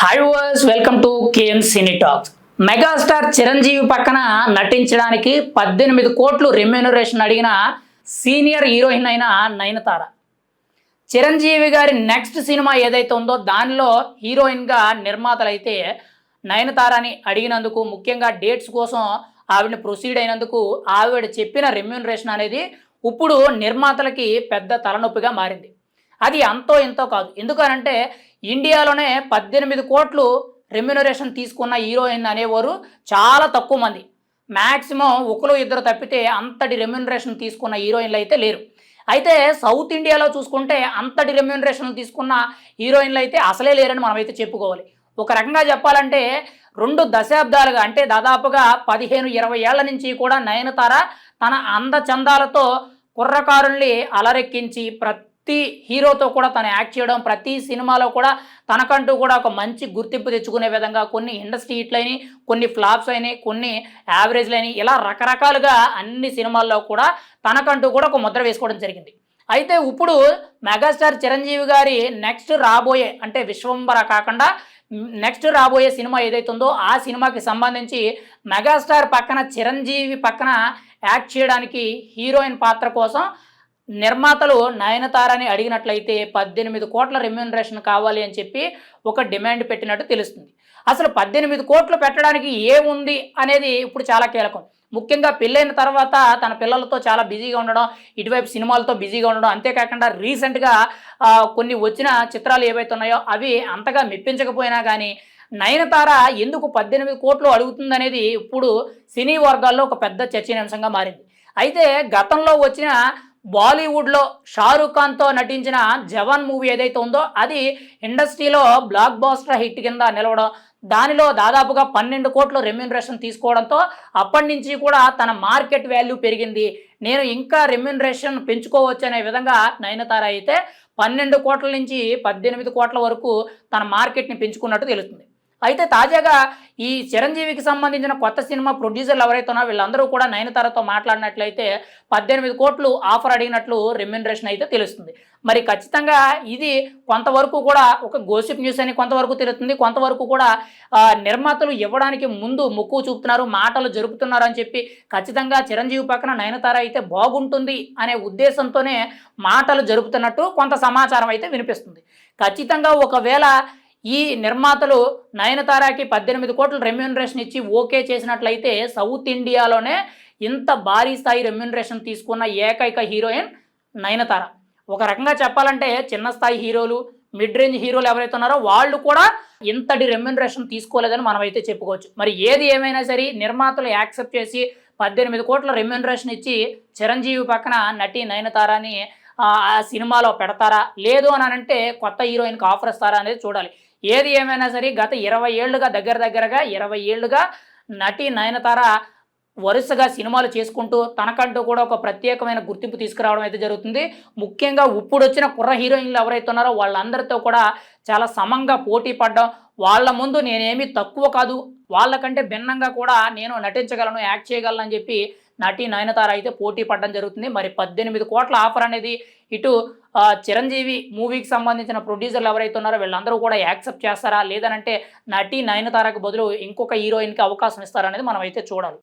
Hi viewers welcome to KM cine talks megastar Chiranjeevi పక్కన నటించడానికి పద్దెనిమిది కోట్లు రెమ్యూనరేషన్ అడిగిన సీనియర్ హీరోయిన్ అయిన నయనతార. చిరంజీవి గారి నెక్స్ట్ సినిమా ఏదైతే ఉందో దానిలో హీరోయిన్గా నిర్మాతలు అయితే నయనతారని అడిగినందుకు ముఖ్యంగా డేట్స్ కోసం ఆవిడని ప్రొసీడ్ అయినందుకు ఆవిడ చెప్పిన రెమ్యూనరేషన్ అనేది ఇప్పుడు నిర్మాతలకి పెద్ద తలనొప్పిగా మారింది. అది అంతో ఎంతో కాదు. ఎందుకనంటే ఇండియాలోనే పద్దెనిమిది కోట్లు రెమ్యునరేషన్ తీసుకున్న హీరోయిన్ అనేవారు చాలా తక్కువ మంది. మ్యాక్సిమం ఒకరు ఇద్దరు తప్పితే అంతటి రెమ్యునరేషన్ తీసుకున్న హీరోయిన్లు అయితే లేరు. అయితే సౌత్ ఇండియాలో చూసుకుంటే అంతటి రెమ్యూనరేషన్ తీసుకున్న హీరోయిన్లు అయితే అసలే లేరని మనమైతే చెప్పుకోవాలి. ఒక రకంగా చెప్పాలంటే రెండు దశాబ్దాలుగా అంటే దాదాపుగా పదిహేను ఇరవై ఏళ్ళ నుంచి కూడా నయనతార తన అందచందాలతో కుర్రకారుల్ని అలరెక్కించి ప్రతి ప్రతి హీరోతో కూడా తను యాక్ట్ చేయడం ప్రతి సినిమాలో కూడా తనకంటూ కూడా ఒక మంచి గుర్తింపు తెచ్చుకునే విధంగా కొన్ని ఇండస్ట్రీ హిట్లైనవి కొన్ని ఫ్లాప్స్ అయినాయి కొన్ని యావరేజ్లైనవి ఇలా రకరకాలుగా అన్ని సినిమాల్లో కూడా తనకంటూ కూడా ఒక ముద్ర వేసుకోవడం జరిగింది. అయితే ఇప్పుడు మెగాస్టార్ చిరంజీవి గారి నెక్స్ట్ రాబోయే అంటే విశ్వంబర కాకుండా నెక్స్ట్ రాబోయే సినిమా ఏదైతే ఉందో ఆ సినిమాకి సంబంధించి మెగాస్టార్ పక్కన చిరంజీవి పక్కన యాక్ట్ చేయడానికి హీరోయిన్ పాత్ర కోసం నిర్మాతలు నయనతారని అడిగినట్లయితే పద్దెనిమిది కోట్ల రెమ్యూనరేషన్ కావాలి అని చెప్పి ఒక డిమాండ్ పెట్టినట్టు తెలుస్తుంది. అసలు పద్దెనిమిది కోట్లు పెట్టడానికి ఏముంది అనేది ఇప్పుడు చాలా కీలకం. ముఖ్యంగా పెళ్ళైన తర్వాత తన పిల్లలతో చాలా బిజీగా ఉండడం ఇటువైపు సినిమాలతో బిజీగా ఉండడం అంతేకాకుండా రీసెంట్గా కొన్ని వచ్చిన చిత్రాలు ఏవైతే ఉన్నాయో అవి అంతగా మెప్పించకపోయినా కానీ నయనతార ఎందుకు పద్దెనిమిది కోట్లు అడుగుతుందనేది ఇప్పుడు సినీ వర్గాల్లో ఒక పెద్ద చర్చనీయాంశంగా మారింది. అయితే గతంలో వచ్చిన బాలీవుడ్లో షారూఖ్ ఖాన్తో నటించిన జవాన్ మూవీ ఏదైతే ఉందో అది ఇండస్ట్రీలో బ్లాక్ బాస్టర్ హిట్ కింద నిలవడం దానిలో దాదాపుగా పన్నెండు కోట్ల రెమ్యూనరేషన్ తీసుకోవడంతో అప్పటి నుంచి కూడా తన మార్కెట్ వాల్యూ పెరిగింది. నేను ఇంకా రెమ్యూనరేషన్ పెంచుకోవచ్చు అనే విధంగా నయనతార అయితే పన్నెండు కోట్ల నుంచి పద్దెనిమిది కోట్ల వరకు తన మార్కెట్ని పెంచుకున్నట్టు తెలుస్తుంది. అయితే తాజాగా ఈ చిరంజీవికి సంబంధించిన కొత్త సినిమా ప్రొడ్యూసర్లు ఎవరైతే వీళ్ళందరూ కూడా నయనతారతో మాట్లాడినట్లయితే పద్దెనిమిది కోట్లు ఆఫర్ అడిగినట్లు రెమ్యునరేషన్ అయితే తెలుస్తుంది. మరి ఖచ్చితంగా ఇది కొంతవరకు కూడా ఒక గోసిప్ న్యూస్ అని కొంతవరకు తెలుస్తుంది. కొంతవరకు కూడా నిర్మాతలు ఇవ్వడానికి ముందు ముక్కు చూపుతున్నారు మాటలు జరుపుతున్నారు అని చెప్పి ఖచ్చితంగా చిరంజీవి పక్కన నయనతార అయితే బాగుంటుంది అనే ఉద్దేశంతోనే మాటలు జరుపుతున్నట్టు కొంత సమాచారం అయితే వినిపిస్తుంది. ఖచ్చితంగా ఒకవేళ ఈ నిర్మాతలు నయనతారాకి పద్దెనిమిది కోట్ల రెమ్యూనరేషన్ ఇచ్చి ఓకే చేసినట్లయితే సౌత్ ఇండియాలోనే ఇంత భారీ స్థాయి రెమ్యూనరేషన్ తీసుకున్న ఏకైక హీరోయిన్ నయనతార. ఒక రకంగా చెప్పాలంటే చిన్న స్థాయి హీరోలు మిడ్ రేంజ్ హీరోలు ఎవరైతే ఉన్నారో వాళ్ళు కూడా ఇంతటి రెమ్యూనరేషన్ తీసుకోలేదని మనం అయితే చెప్పుకోవచ్చు. మరి ఏది ఏమైనా సరే నిర్మాతలు యాక్సెప్ట్ చేసి పద్దెనిమిది కోట్ల రెమ్యూనరేషన్ ఇచ్చి చిరంజీవి పక్కన నటి నయనతారాని ఆ సినిమాలో పెడతారా? లేదు అని అంటే కొత్త హీరోయిన్కి ఆఫర్ ఇస్తారా అనేది చూడాలి. ఏది ఏమైనా సరే గత ఇరవై ఏళ్ళుగా దగ్గర దగ్గరగా ఇరవై ఏళ్ళుగా నటి నయనతార వరుసగా సినిమాలు చేసుకుంటూ తనకంటూ కూడా ఒక ప్రత్యేకమైన గుర్తింపు తీసుకురావడం అయితే జరుగుతుంది. ముఖ్యంగా ఇప్పుడు వచ్చిన కుర్ర హీరోయిన్లు ఎవరైతే ఉన్నారో వాళ్ళందరితో కూడా చాలా సమంగా పోటీ పడ్డం వాళ్ళ ముందు నేనేమి తక్కువ కాదు వాళ్ళకంటే భిన్నంగా కూడా నేను నటించగలను యాక్ట్ చేయగలను అని చెప్పి నటి నయనతార అయితే పోటీ పడడం జరుగుతుంది. మరి పద్దెనిమిది కోట్ల ఆఫర్ అనేది ఇటు చిరంజీవి మూవీకి సంబంధించిన ప్రొడ్యూసర్లు ఎవరైతే ఉన్నారో వీళ్ళందరూ కూడా యాక్సెప్ట్ చేస్తారా? లేదనంటే నటి నయనతారకు బదులు ఇంకొక హీరోయిన్కి అవకాశం ఇస్తారనేది మనం అయితే చూడాలి.